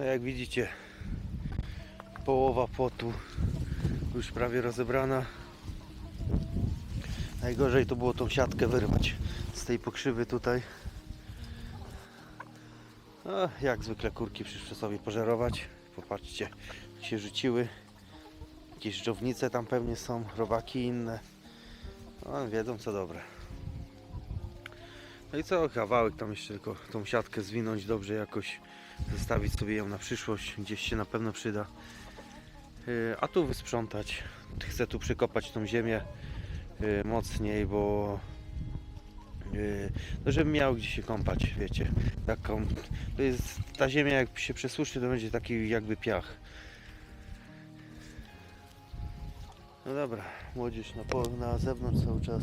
No jak widzicie, połowa płotu już prawie rozebrana. Najgorzej to było tą siatkę wyrwać z tej pokrzywy tutaj. No, jak zwykle kurki przyszły sobie pożerować. Popatrzcie, się rzuciły. Jakieś żownice tam pewnie są, robaki inne. No, wiedzą co dobre. No i co, kawałek tam jeszcze tylko tą siatkę zwinąć dobrze jakoś, zostawić sobie ją na przyszłość, gdzieś się na pewno przyda. Yy, A tu wysprzątać. Chcę tu przykopać tą ziemię yy, mocniej, bo yy, no żebym miał gdzie się kąpać, wiecie. Taką, to jest, ta ziemia jak się przesuszy, to będzie taki jakby piach. No dobra, młodzież na, na zewnątrz cały czas.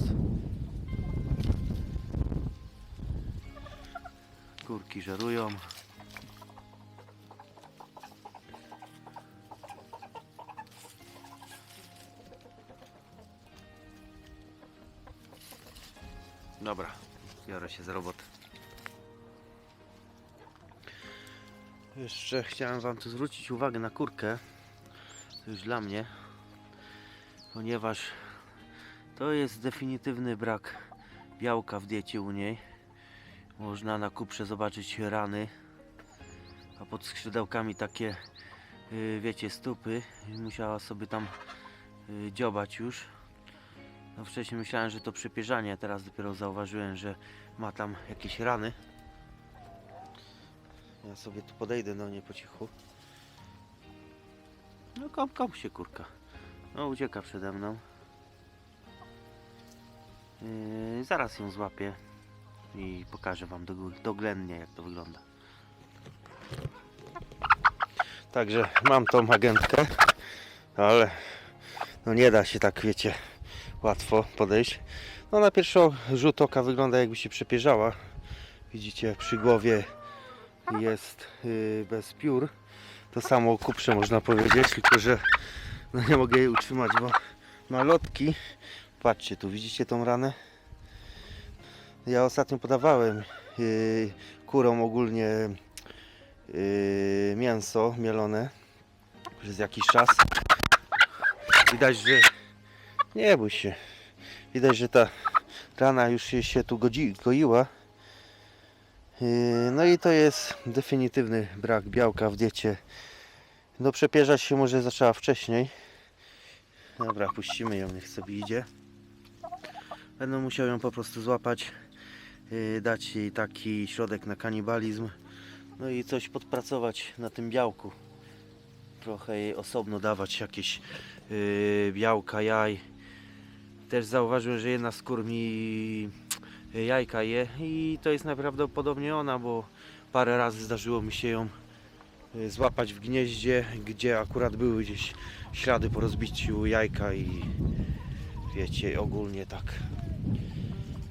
Kurki żerują. Dobra, biorę się za robotę. Jeszcze chciałem Wam tu zwrócić uwagę na kurkę. To już dla mnie. Ponieważ to jest definitywny brak białka w diecie u niej. Można na kuprze zobaczyć rany, a pod skrzydełkami takie, y, wiecie, stupy. Musiała sobie tam y, dziobać już. No wcześniej myślałem, że to przepierzanie, a teraz dopiero zauważyłem, że ma tam jakieś rany. Ja sobie tu podejdę do niej po cichu. No kom, kom się kurka. No ucieka przede mną. Yy, zaraz ją złapię i pokażę Wam dog- dogłębnie jak to wygląda. Także mam tą agentkę, ale no nie da się tak, wiecie, łatwo podejść. No na pierwszy rzut oka wygląda jakby się przepierzała. Widzicie, przy głowie jest yy, bez piór. To samo o kuprze można powiedzieć, tylko że no nie mogę jej utrzymać, bo ma lotki. Patrzcie, tu widzicie tą ranę? Ja ostatnio podawałem yy, kurom ogólnie yy, mięso mielone przez jakiś czas. Widać, że nie bój się. Widać, że ta rana już się, tu godzi, goiła. Yy, No i to jest definitywny brak białka w diecie. No przepierzać się może zaczęła wcześniej. Dobra, puścimy ją, niech sobie idzie. Będę musiał ją po prostu złapać, yy, dać jej taki środek na kanibalizm. No i coś podpracować na tym białku. Trochę jej osobno dawać jakieś yy, białka, jaj. Też zauważyłem, że jedna z kur mi jajka je i to jest najprawdopodobniej ona, bo parę razy zdarzyło mi się ją y, złapać w gnieździe, gdzie akurat były gdzieś ślady po rozbiciu jajka i wiecie, ogólnie tak.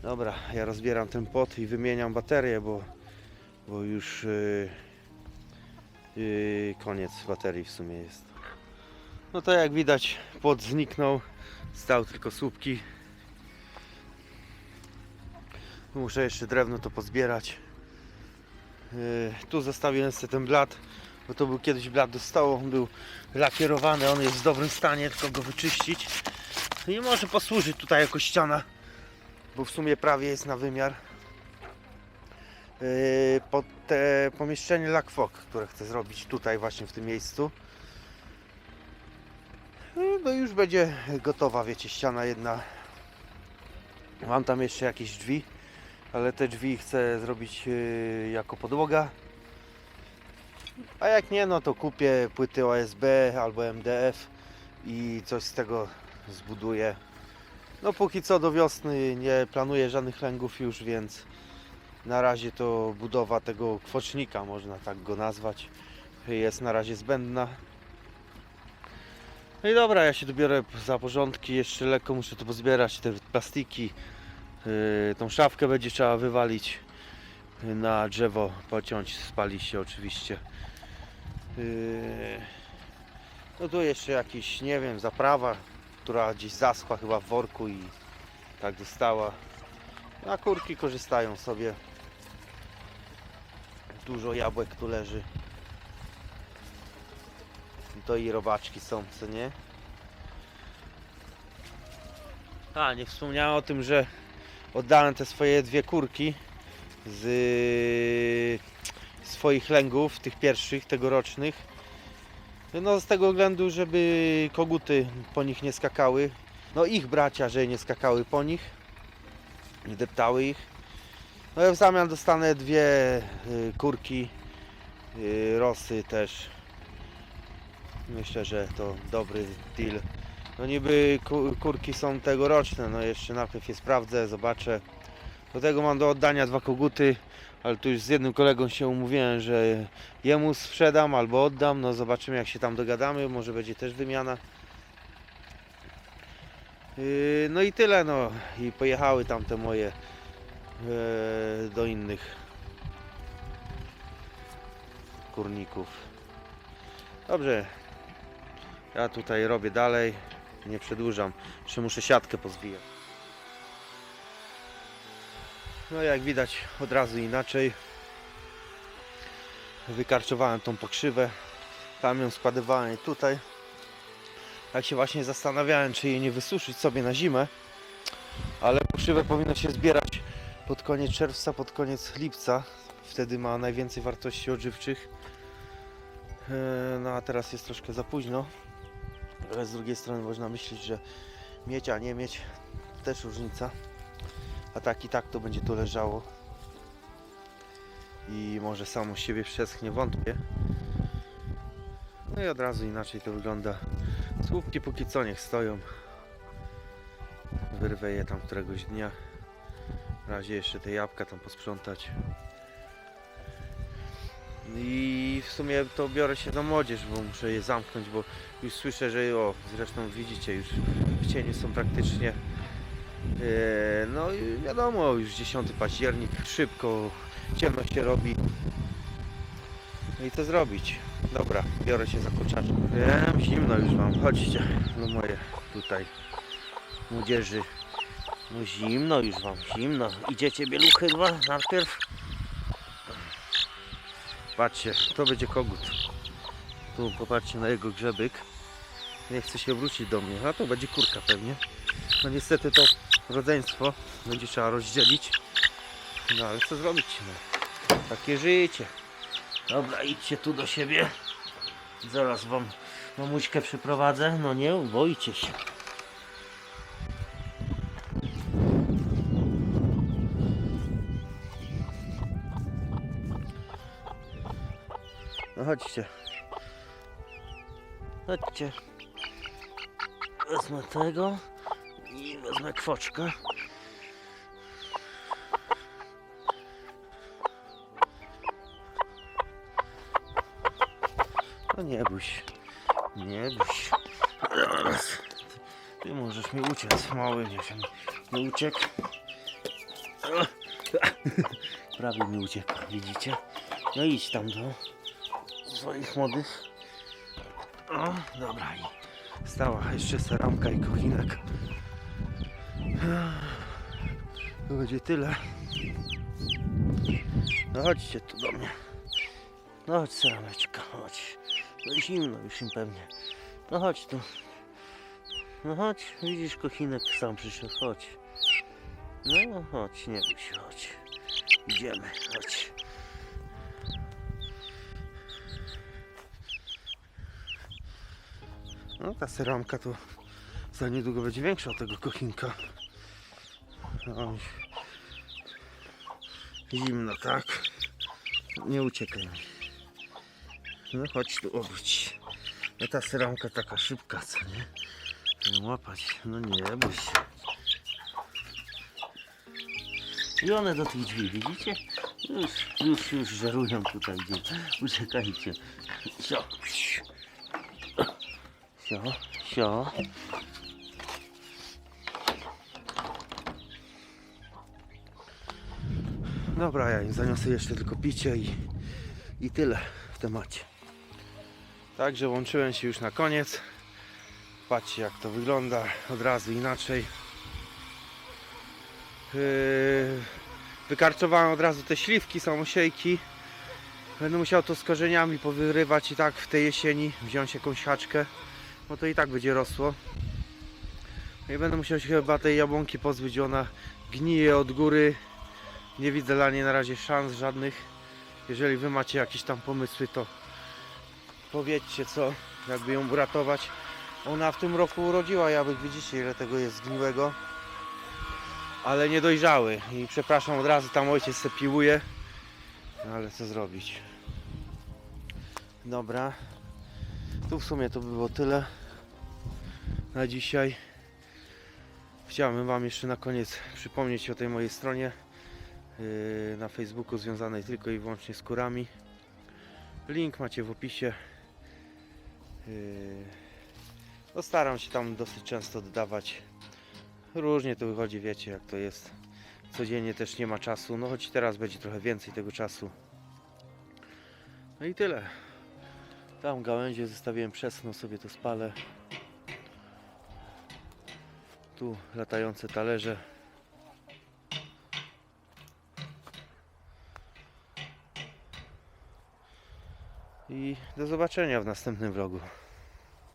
Dobra, ja rozbieram ten pot i wymieniam baterię, bo, bo już yy, yy, koniec baterii w sumie jest. No to jak widać pot zniknął, stał tylko słupki. Muszę jeszcze drewno to pozbierać. Yy, tu zostawiłem sobie ten blat, bo to był kiedyś blat do stołu, on był lakierowany, on jest w dobrym stanie, tylko go wyczyścić. No i może posłużyć tutaj jako ściana, bo w sumie prawie jest na wymiar. Yy, pod te pomieszczenie lakwok, które chcę zrobić tutaj właśnie w tym miejscu. No już będzie gotowa, wiecie, ściana jedna. Mam tam jeszcze jakieś drzwi ale te drzwi chcę zrobić yy, jako podłoga. A jak nie, no to kupię płyty OSB albo MDF i coś z tego zbuduję. No póki co do wiosny nie planuję żadnych lęgów już, więc na razie to budowa tego kwocznika, można tak go nazwać, jest na razie zbędna. No i dobra, ja się dobiorę za porządki, jeszcze lekko muszę to pozbierać, te plastiki, Yy, tą szafkę będzie trzeba wywalić yy, na drzewo, pociąć, spalić się oczywiście. Yy, No tu jeszcze jakiś, nie wiem, zaprawa, która gdzieś zaschła chyba w worku i tak dostała. A kurki korzystają sobie. Dużo jabłek tu leży. To i robaczki są, co nie? A, nie wspomniałem o tym, że oddałem te swoje dwie kurki z swoich lęgów, tych pierwszych, tegorocznych. No z tego względu, żeby koguty po nich nie skakały. No ich bracia, że nie skakały po nich. Nie deptały ich. No ja w zamian dostanę dwie y, kurki y, rosy też. Myślę, że to dobry deal. No niby ku- kurki są tegoroczne, no jeszcze najpierw je sprawdzę, zobaczę. Do tego mam do oddania dwa koguty, ale tu już z jednym kolegą się umówiłem, że jemu sprzedam albo oddam, no zobaczymy jak się tam dogadamy, może będzie też wymiana. Yy, No i tyle no i pojechały tam te moje e, do innych kurników. Dobrze, ja tutaj robię dalej, nie przedłużam, jeszcze muszę siatkę pozwijać. No jak widać od razu inaczej. Wykarczowałem tą pokrzywę, tam ją składywałem i tutaj. Tak się właśnie zastanawiałem, czy jej nie wysuszyć sobie na zimę, ale pokrzywę powinno się zbierać pod koniec czerwca, pod koniec lipca. Wtedy ma najwięcej wartości odżywczych. E, No a teraz jest troszkę za późno. Ale z drugiej strony można myśleć, że mieć, a nie mieć też różnica. A tak i tak to będzie tu leżało. I może samo siebie przeschnie, wątpię. No i od razu inaczej to wygląda. Słupki póki co niech stoją. Wyrwę je tam któregoś dnia. W razie jeszcze te jabłka tam posprzątać. I sumie to biorę się do młodzież, bo muszę je zamknąć, bo już słyszę, że o, zresztą widzicie, już w cieniu są praktycznie. E, No i wiadomo, już 10 październik, szybko, ciemno się robi. No i co zrobić? Dobra, biorę się za kurczaczek. Wiem, zimno już mam, chodźcie, no moje tutaj młodzieży. No zimno już wam, zimno. Idziecie bieluchy dwa najpierw? Patrzcie, to będzie kogut. Tu popatrzcie na jego grzebyk. Nie chce się wrócić do mnie, a to będzie kurka pewnie. No niestety to rodzeństwo będzie trzeba rozdzielić. No ale co zrobić? No, takie życie. Dobra, idźcie tu do siebie. Zaraz wam mamuśkę przyprowadzę. No nie boicie się. Chodźcie. Chodźcie. Wezmę tego i wezmę kwoczkę. No nie bój się. Nie bój się. Ty możesz mi uciec, mały, nie. Nie uciekł. Prawie mi uciekł, widzicie? No idź tam do swoich młodych. O, dobra i stała jeszcze seramka i kochinek. To będzie tyle. No chodźcie tu do mnie. No chodź serameczka, chodź. No zimno już im pewnie. No chodź tu. No chodź, widzisz kochinek sam przyszedł, chodź. No chodź, nie bój się, chodź. Idziemy, chodź. No ta seramka to za niedługo będzie większa od tego kochinka. Oj. Zimno, tak? Nie uciekaj mi. No chodź tu obróć. No ta seramka taka szybka, co nie? Nie łapać. No nie bój się. I one do tych drzwi, widzicie? Już, już, już żerują tutaj. Uciekajcie. Sio. Sio, sio. Dobra, ja im zaniosę jeszcze tylko picie i, i tyle w temacie. Także łączyłem się już na koniec. Patrzcie jak to wygląda od razu inaczej. Yy, wykarczowałem od razu te śliwki, samosiejki. Będę musiał to z korzeniami powyrywać i tak w tej jesieni wziąć jakąś haczkę, bo to i tak będzie rosło. No i będę musiał się chyba tej jabłonki pozbyć, ona gnije od góry. Nie widzę dla niej na razie szans żadnych. Jeżeli wy macie jakieś tam pomysły, to powiedzcie co, jakby ją uratować. Ona w tym roku urodziła jabłek, widzicie ile tego jest zgniłego. Ale nie dojrzały i przepraszam od razu, tam ojciec se piłuje. No ale co zrobić? Dobra. Tu w sumie to by było tyle na dzisiaj. Chciałbym Wam jeszcze na koniec przypomnieć o tej mojej stronie yy, na Facebooku związanej tylko i wyłącznie z kurami. Link macie w opisie. Yy, no staram się tam dosyć często dodawać. Różnie to wychodzi, wiecie jak to jest. Codziennie też nie ma czasu, no choć teraz będzie trochę więcej tego czasu. No i tyle. Tam gałęzie zostawiłem przesną, sobie to spalę. Tu latające talerze. I do zobaczenia w następnym vlogu.